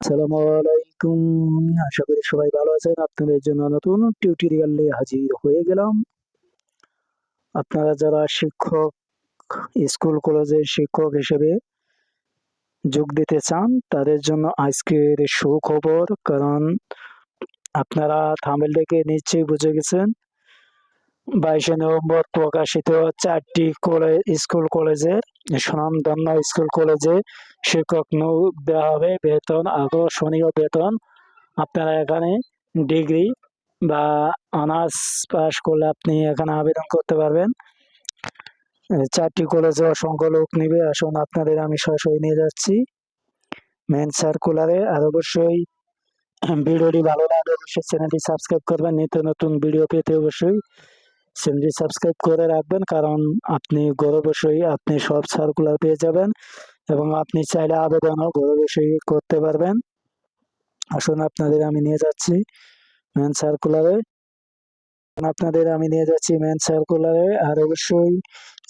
আসসালামু আলাইকুম। আশা করি সবাই ভালো আছেন। আপনাদের জন্য নতুন টিউটোরিয়াল নিয়ে হাজির হয়ে গেলাম। আপনারা যারা শিক্ষক স্কুল কলেজের শিক্ষক হিসেবে যোগ দিতে চান, তাদের জন্য আজকের সুখবর, কারণ আপনারা থামেল দেখে নিশ্চয়ই বুঝে গেছেন। বাইশে নভেম্বর প্রকাশিত চারটি কলেজ স্কুল কলেজে সুনামধন্য স্কুল কলেজে। শিক্ষক নিয়োগ দেওয়া হবে বেতন আকর্ষণীয় বেতন। আপনারা এখানে ডিগ্রি বা অনার্স পাস করলে আপনি এখানে আবেদন করতে পারবেন। চারটি কলেজে অসংখ্য লোক নিবে। আসুন আপনাদের আমি সরাসরি নিয়ে যাচ্ছি। মেন সার্কুলারে আর অবশ্যই ভিডিওটি ভালো লাগলে অবশ্যই চ্যানেলটি সাবস্ক্রাইব করবেন। নিত্য নতুন ভিডিও পেতে অবশ্যই চ্যানেলটি সাবস্ক্রাইব করে রাখবেন, কারণ আপনি ঘরে বসেই আপনি সব সার্কুলার পেয়ে যাবেন এবং আপনি চাইলে আবেদনও ঘরে বসেই করতে পারবেন। আসুন আপনাদের আমি নিয়ে যাচ্ছি মেন সার্কুলারে আপনাদের আমি নিয়ে যাচ্ছি মেন সার্কুলারে আর অবশ্যই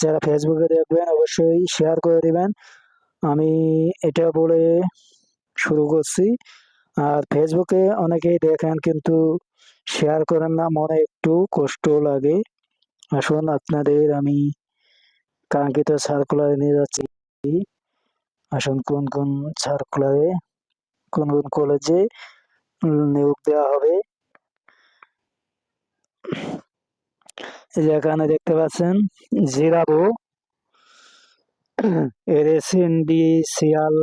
যারা ফেসবুকে দেখবেন, অবশ্যই শেয়ার করে দিবেন। আমি এটা বলে শুরু করছি। আর ফেসবুকে অনেকেই দেখেন, কিন্তু শেয়ার করেন না, মনে একটু কষ্ট লাগে। আসুন আপনাদের আমি কাঙ্ক্ষিত সার্কুলারে নিয়ে যাচ্ছি। আসুন, কোন কোন সার্কুলারে কোন কোন কলেজে নিয়োগ দেওয়া হবে। এখানে দেখতে পাচ্ছেন Zirabo residential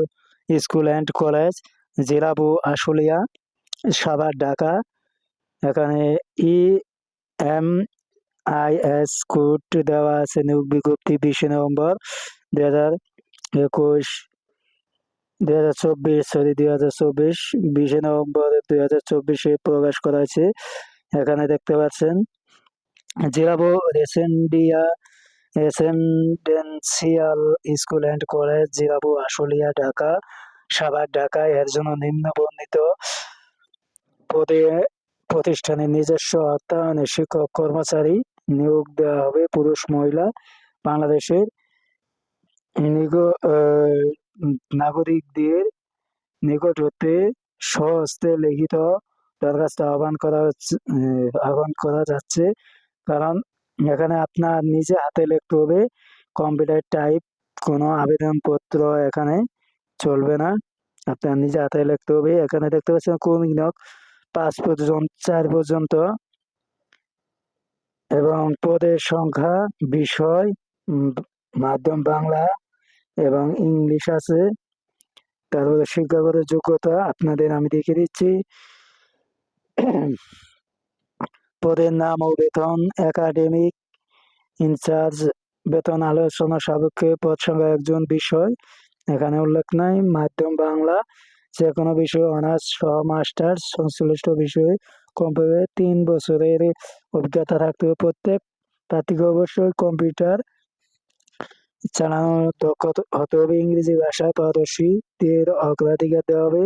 school and college Zirabu Ashulia Savar Dhaka এখানে E M I S code দেওয়া আছে নিয়োগ বিজ্ঞপ্তি বিশে নভেম্বর দুই হাজার একুশ, দুই হাজার চব্বিশ, সরি, দুই হাজার চব্বিশ, বিশে নভেম্বর দুই হাজার চব্বিশে প্রকাশ করা হয়েছে। এখানে দেখতে পাচ্ছেন Zirabo রেসেন্ডিয়া residential school and college Zirabu Ashulia, Dhaka, Savar Dhaka এর জন্য নিম্ন বর্ণিত পদে প্রতিষ্ঠানের নিজস্ব অর্থায়নে শিক্ষক কর্মচারী নিয়োগ দেওয়া হবে পুরুষ মহিলা বাংলাদেশের নাগরিকদের নিকট হতে স্বহস্তে লিখিত দরখাস্ত আহ্বান করা হচ্ছে আহ্বান করা যাচ্ছে। কারণ এখানে আপনার নিজে হাতে লিখতে হবে, কম্পিউটার টাইপ কোনো আবেদনপত্র এখানে চলবে না। আপনার নিজে হাতে লিখতে হবে, এখানে দেখতে পাচ্ছেন নিয়োগ? পাঁচ পর্যন্ত, চার পর্যন্ত এবং পদের সংখ্যা, বিষয় মাধ্যম বাংলা এবং ইংলিশ আছে। তারপরে শিক্ষাগত যোগ্যতা আপনাদের আমি দেখে দিচ্ছি। পদের নাম ও বেতন একাডেমিক ইনচার্জ বেতন আলোচনা সাপেক্ষে পদ সংখ্যা একজন, বিষয়। এখানে উল্লেখ নাই, মাধ্যম বাংলা যে কোনো বিষয়ে অনার্স সহ মাস্টার্স সংশ্লিষ্ট বিষয়ে কমপক্ষে তিন বছরের অভিজ্ঞতা থাকতে হবে। প্রত্যেক প্রার্থীকে অবশ্যই কম্পিউটার চালানো দক্ষ হতে হবে। ইংরেজি ভাষা পারদর্শীদের অগ্রাধিকার দেওয়া হবে।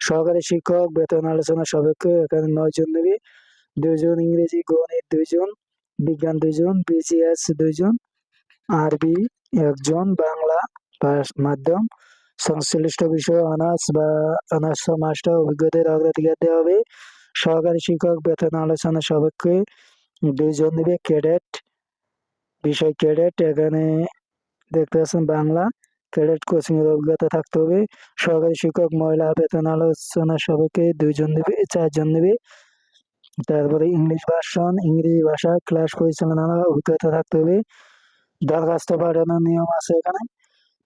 সহকারী শিক্ষক, বেতন আলোচনা সাপেক্ষে এখানে নয় জন নেবে। দুইজন ইংরেজি, গণিত দুইজন, বিজ্ঞান দুইজন, বিজিএস দুইজন, আরবি একজন, বাংলা মাধ্যম সংশ্লিষ্ট বিষয়ে অনার্স বা অনার্স মাস্টার অভিজ্ঞতার অগ্রাধিকার দেওয়া হবে। সহকারী শিক্ষক বেতন আলোচনা সাপেক্ষে দুইজন নেবে, ক্যাডেট, বিষয় ক্যাডেট, এখানে দেখতে পাচ্ছেন বাংলা, ক্যাডেট কোচিং এর অভিজ্ঞতা থাকতে হবে। সহকারী শিক্ষক মহিলা বেতন আলোচনা সাপেক্ষে দুইজন নেবে, চারজন নেবে। তারপরে ইংলিশ ভাষণ ইংরেজি ভাষা, ক্লাস পরিচালনার অভিজ্ঞতা থাকতে হবে। দরখাস্ত পাঠানোর নিয়ম আছে এখানে।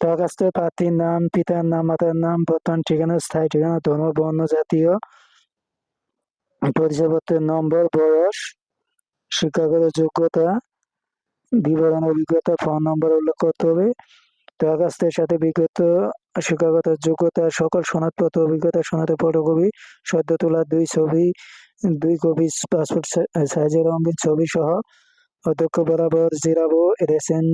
দরখাস্তে প্রার্থীর নাম পিতার নাম মাতার নাম বর্তমান ঠিকানা স্থায়ী ঠিকানা ধর্ম বর্ণ জাতীয় পরিচয়পত্রের নম্বর বয়স শিক্ষাগত যোগ্যতা বিবরণ অভিজ্ঞতা ফোন নম্বর উল্লেখ করতে হবে দরখাস্তের সাথে বিগত শিক্ষাগত যোগ্যতা সকল সনদপত্র অভিজ্ঞতা সনদের ফটোকপি সদ্য তোলা দুই ছবি দুই কপি পাসপোর্ট সাইজের রঙিন ছবি সহ অধ্যক্ষ বরাবর Zirabo রেসেন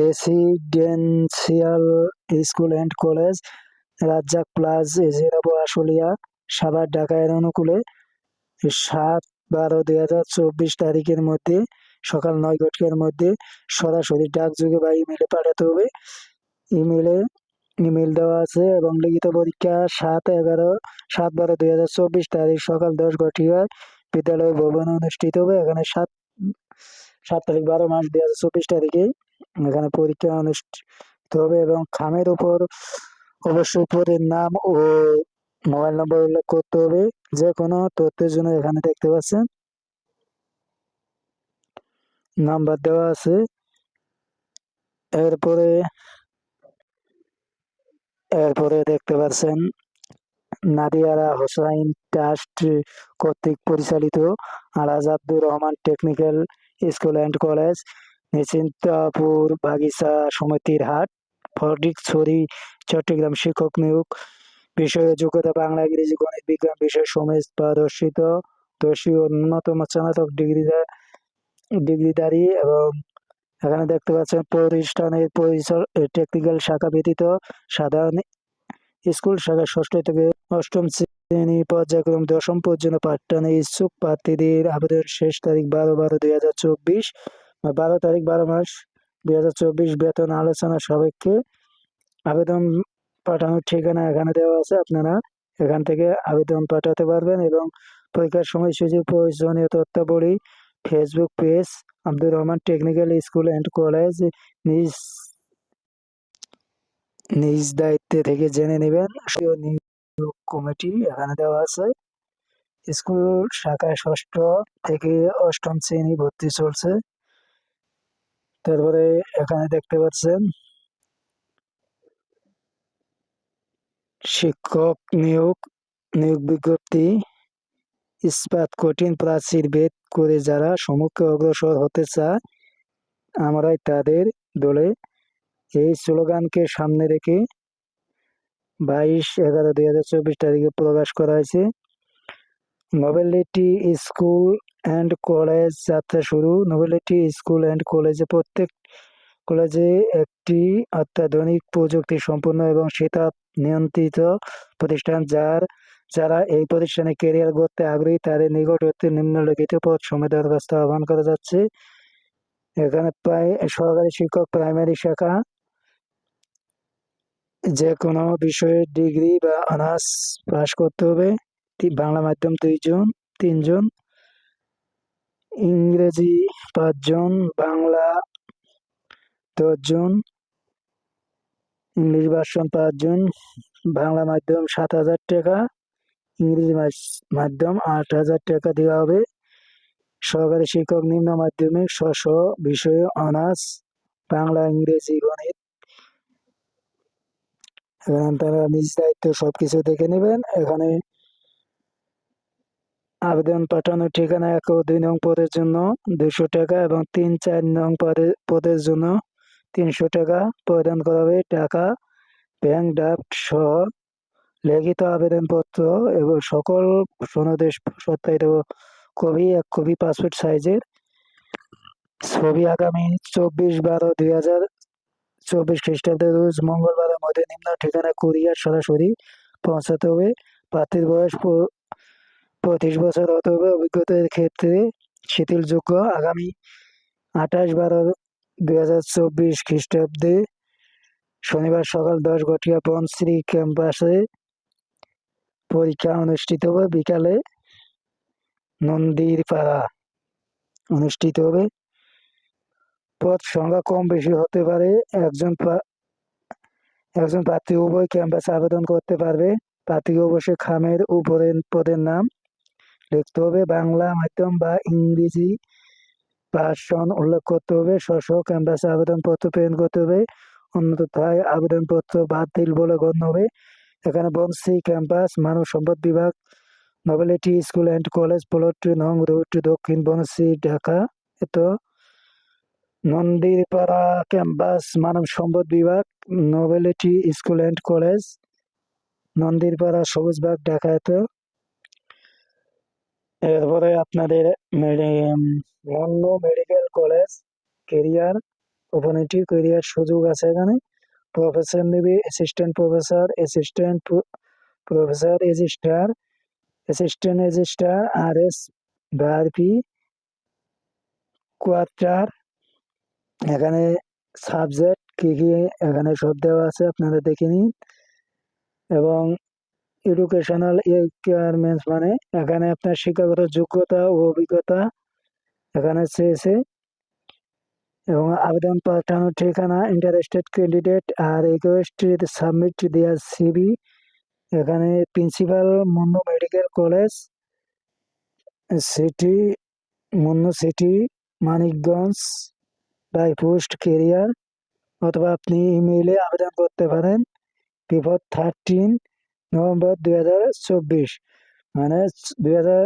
residential school and college, Razzak plus Zirabo Ashulia, Savar, Dhaka. এর অনুকূলে সাত বারো দুই হাজার চব্বিশ তারিখের মধ্যে, সকাল নয় ঘটিকার মধ্যে সরাসরি ডাকযোগে বা ইমেলে পাঠাতে হবে। ইমেলে ইমেল দেওয়া আছে এবং লিখিত পরীক্ষা সাত এগারো, সাত বারো দুই হাজার চব্বিশ তারিখ সকাল দশ ঘটিকায় বিদ্যালয় ভবনে অনুষ্ঠিত হবে। এখানে সাত সাত তারিখ বারো মাস দুই হাজার চব্বিশ তারিখে এখানে পরীক্ষা অনুষ্ঠিত হবে এবং খামের উপর অবশ্যই পদের নাম ও মোবাইল নম্বর উল্লেখ করতে হবে। যে কোনো তথ্যের জন্য এখানে দেখতে পাচ্ছেন। নাম্বার দেওয়া আছে। এরপরে এরপরে দেখতে পাচ্ছেন নাদিয়ারা হোসাইন ট্রাস্ট কর্তৃক পরিচালিত Alhaj Abdur Rahman technical school and college. Nischintapur বাগিচা সমিতির হাট ফটিকছড়ি চট্টগ্রাম শিক্ষক নিয়োগ, বিষয়ে যোগ্যতা বাংলা ইংরেজি গণিত বিজ্ঞান বিষয় সমেত পারদর্শিত, দর্শী ও ন্যূনতম স্নাতক ডিগ্রি ডিগ্রিধারী এবং এখানে দেখতে পাচ্ছেন প্রতিষ্ঠানের টেকনিক্যাল শাখা ব্যতীত সাধারণ স্কুল শাখা ষষ্ঠ থেকে অষ্টম শ্রেণি পর্যায়ক্রম দশম পর্যন্ত পাঠদানে ইচ্ছুক প্রার্থীদের আবেদন শেষ তারিখ বারো বারো দুই হাজার চব্বিশ। বারো তারিখ, বারো মাস দুই হাজার চব্বিশ বেতন আলোচনা সাপেক্ষে আবেদন পাঠানোর ঠিকানা এখানে দেওয়া আছে, আপনারা এখান থেকে আবেদন পাঠাতে পারবেন এবং পরীক্ষার সময়সূচি, প্রয়োজনীয় তথ্যাবলী, facebook page, Abdur Rahman technical school and college নিজ নিজ দায়িত্বে থেকে জেনে নেবেন। নিয়োগ কমিটি এখানে দেওয়া আছে। স্কুল শাখায় ষষ্ঠ থেকে অষ্টম শ্রেণি ভর্তি চলছে। তারপরে এখানে দেখতে পাচ্ছেন শিক্ষক নিয়োগ নিয়োগ বিজ্ঞপ্তি, ইস্পাত কঠিন প্রাচীর ভেদ করে যারা সম্মুখে অগ্রসর হতে চায়, আমরাই তাদের দলে এই স্লোগানকে সামনে রেখে বাইশ এগারো দুই হাজার চব্বিশ তারিখে প্রকাশ করা হয়েছে। নোবেলিটি স্কুল অ্যান্ড কলেজ যাত্রা শুরু। নোবেলিটি স্কুল অ্যান্ড কলেজে প্রত্যেক কলেজে একটি অত্যাধুনিক প্রযুক্তি সম্পন্ন এবং শীতাপ নিয়ন্ত্রিত প্রতিষ্ঠান যার, যারা এই প্রতিষ্ঠানে কেরিয়ার গড়তে আগ্রহী, তাদের নিকট হতে নিম্নলিখিত পদ সময় দরখাস্ত আহ্বান করা যাচ্ছে। এখানে প্রায় সরকারি শিক্ষক প্রাইমারি শাখা যে কোনো বিষয়ে ডিগ্রি বা অনার্স পাস করতে হবে। বাংলা মাধ্যম দুইজন, তিনজন। ইংরেজি পাঁচজন, বাংলা দশজন ইংলিশ ভার্সন পাঁচজন, বাংলা মাধ্যম সাত হাজার টাকা, ইংরেজি মাধ্যম আট হাজার টাকা দেওয়া হবে। সহকারী শিক্ষক নিম্ন মাধ্যমিক স্ব বিষয়ে অনার্স, বাংলা, ইংরেজি, গণিত। এখানে তারা নিজ দায়িত্ব সবকিছু দেখে নেবেন। এখানে আবেদন পাঠানোর ঠিকানা এক ও দুই নং পদের জন্য দুশো টাকা এবং তিন চার নং পদের পদের জন্য তিনশো টাকা প্রদান করা হবে। টাকা ব্যাংক ড্রাফট সহ লিখিত আবেদনপত্র এবং সকল সনদেশ সত্যায়িত কবি এক কপি পাসপোর্ট সাইজের ছবি আগামী চব্বিশ বারো দুই হাজার চব্বিশ খ্রিস্টাব্দের রোজ মঙ্গলবারের মধ্যে নিম্ন ঠিকানা কুরিয়ার সরাসরি পৌঁছাতে হবে। প্রার্থীর বয়স পঁচিশ বছর হবে অভিজ্ঞতার ক্ষেত্রে শিথিলযোগ্য আগামী আঠাশ বারো দুই হাজার চব্বিশ খ্রিস্টাব্দে শনিবার সকাল দশ ঘটিয়া বনশ্রী ক্যাম্পাসে পরীক্ষা অনুষ্ঠিত হবে। বিকালে নন্দীর পাড়া অনুষ্ঠিত হবে। পদ সংখ্যা কম বেশি হতে পারে। একজন একজন প্রার্থী উভয় ক্যাম্পাসে আবেদন করতে পারবে। প্রার্থীকে অবশ্যই খামের উপরে পদের নাম লিখতে হবে বাংলা মাধ্যম বা ইংরেজি ভাষণ উল্লেখ করতে হবে। স্ব ক্যাম্পাসে আবেদনপত্র প্রেরণ করতে হবে। অন্যথায় আবেদনপত্র বাতিল বলে গণ্য হবে। এখানে বনশ্রী ক্যাম্পাস, মানব সম্পদ বিভাগ novelty school and college plot নং রোড দক্ষিণ বনশ্রী ঢাকা। এত নন্দীরপাড়া ক্যাম্পাস, মানব সম্পদ বিভাগ, nobility school and college Nandirpara Sabujbagh Dhaka. এত এরপরে আপনাদের Monno medical college career opportunity career সুযোগ আছে এখানে। প্রফেসর নেবে, assistant professor assistant professor registrar, assistant registrar আর এস ভারপি কোয়ার্টার। এখানে সাবজেক্ট কি কি এখানে সব দেওয়া আছে, আপনারা দেখে নিন। এবং এডুকেশনাল রিকোয়ারমেন্টস মানে এখানে আপনার শিক্ষাগত যোগ্যতা ও অভিজ্ঞতা এখানে চেয়েছে এবং আবেদন পাঠানোর ঠিকানা ইন্টারেস্টেড ক্যান্ডিডেট আর রিকোয়েস্টেড সাবমিট দেয়ার সিবি এখানে principal Monno medical college city Monno city Manikganj by post career অথবা আপনি ইমেইলে আবেদন করতে পারেন। বিফোর থার্টিন নভেম্বর দুই হাজার চব্বিশ মানে দুই হাজার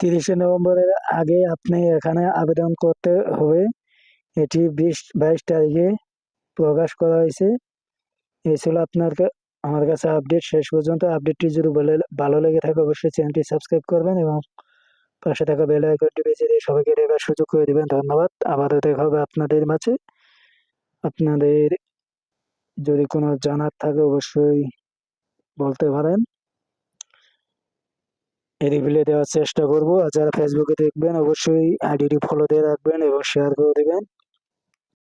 তিরিশে নভেম্বরের আগে আপনি এখানে আবেদন করতে হবে। এটি বিশ, বাইশ তারিখে প্রকাশ করা হয়েছে। এই ছিল আপনার আমার কাছে আপডেট। শেষ পর্যন্ত আপডেটটি যদি বলে, ভালো লেগে থাকে অবশ্যই চ্যানেলটি সাবস্ক্রাইব করবেন এবং পাশে থাকা বেল আইকনটি বেঁচে দিয়ে সবাইকে দেখার সুযোগ করে দিবেন। ধন্যবাদ। আবারও দেখা হবে আপনাদের মাঝে। আপনাদের যদি কোনো জানার থাকে অবশ্যই বলতে পারেন। রিপ্লাই দেওয়ার চেষ্টা করব। আর যারা ফেসবুকে দেখবেন, অবশ্যই আইডিটি ফলো দিয়ে রাখবেন এবং শেয়ার করে দেবেন।